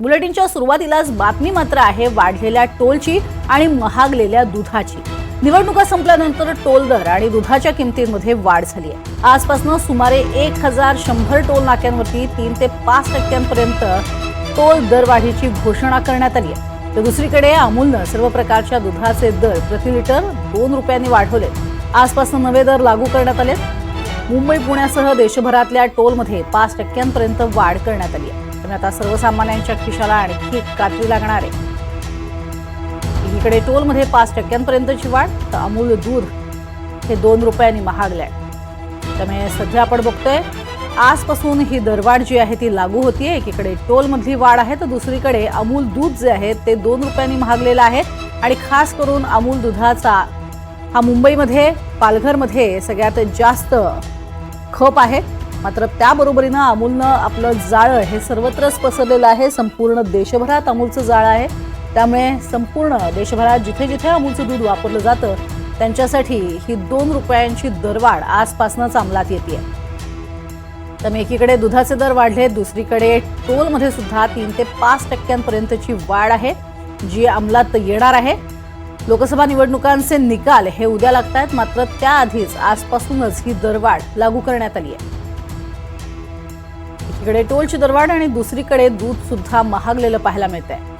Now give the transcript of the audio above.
बुलेटिनच्या सुरुवातीलाच बातमी मात्र आहे वाढलेल्या टोलची आणि महागलेल्या दुधाची. निवडणुका संपल्यानंतर टोल दर आणि दुधाच्या किमतींमध्ये वाढ झाली आहे आजपासून सुमारे एक हजार शंभर टोल नाक्यांवरती तीन ते पाच टक्क्यांपर्यंत टोल दरवाढीची घोषणा करण्यात आली आहे तर दुसरीकडे अमूलनं सर्व प्रकारच्या दुधाचे दर प्रति लिटर दोन रुपयांनी वाढवले. आजपासून नवे दर लागू करण्यात आले मुंबई पुण्यासह देशभरातल्या टोलमध्ये पाच टक्क्यांपर्यंत वाढ करण्यात आली आहे पण आता सर्वसामान्यांच्या खिशाला आणखी कात्री लागणार आहे. एकीकडे टोलमध्ये पाच टक्क्यांपर्यंतची वाढ तर अमूल दूध हे दोन रुपयांनी महागलंय. त्यामुळे सध्या आपण बघतोय आजपासून ही दरवाढ जी आहे ती लागू होतीये. एकीकडे टोलमधली वाढ आहे तर दुसरीकडे अमूल दूध जे आहे ते दोन रुपयांनी महागलेलं आहे. आणि खास करून अमूल दुधाचा हा मुंबईमध्ये पालघरमध्ये सगळ्यात जास्त खप आहे. मात्र त्याबरोबरीनं अमूलनं आपलं जाळं हे सर्वत्रच पसरलेलं आहे. संपूर्ण देशभरात अमूलचं जाळं आहे. त्यामुळे संपूर्ण देशभरात जिथे जिथे अमूलचं दूध वापरलं जातं त्यांच्यासाठी ही दोन रुपयांची दरवाढ आजपासूनच अंमलात येते त्यामुळे एकीकडे दुधाचे दर वाढले दुसरीकडे टोलमध्ये सुद्धा तीन ते पाच टक्क्यांपर्यंतची वाढ आहे जी अंमलात येणार आहे. लोकसभा निवडणुकांचे निकाल हे उद्या लागत आहेत मात्र त्याआधीच आजपासूनच ही दरवाढ लागू करण्यात आली आहे. इकडे टोलची दरवाढ आणि दुसरीकडे दूध सुद्धा महागलेलं पाहायला मिळत आहे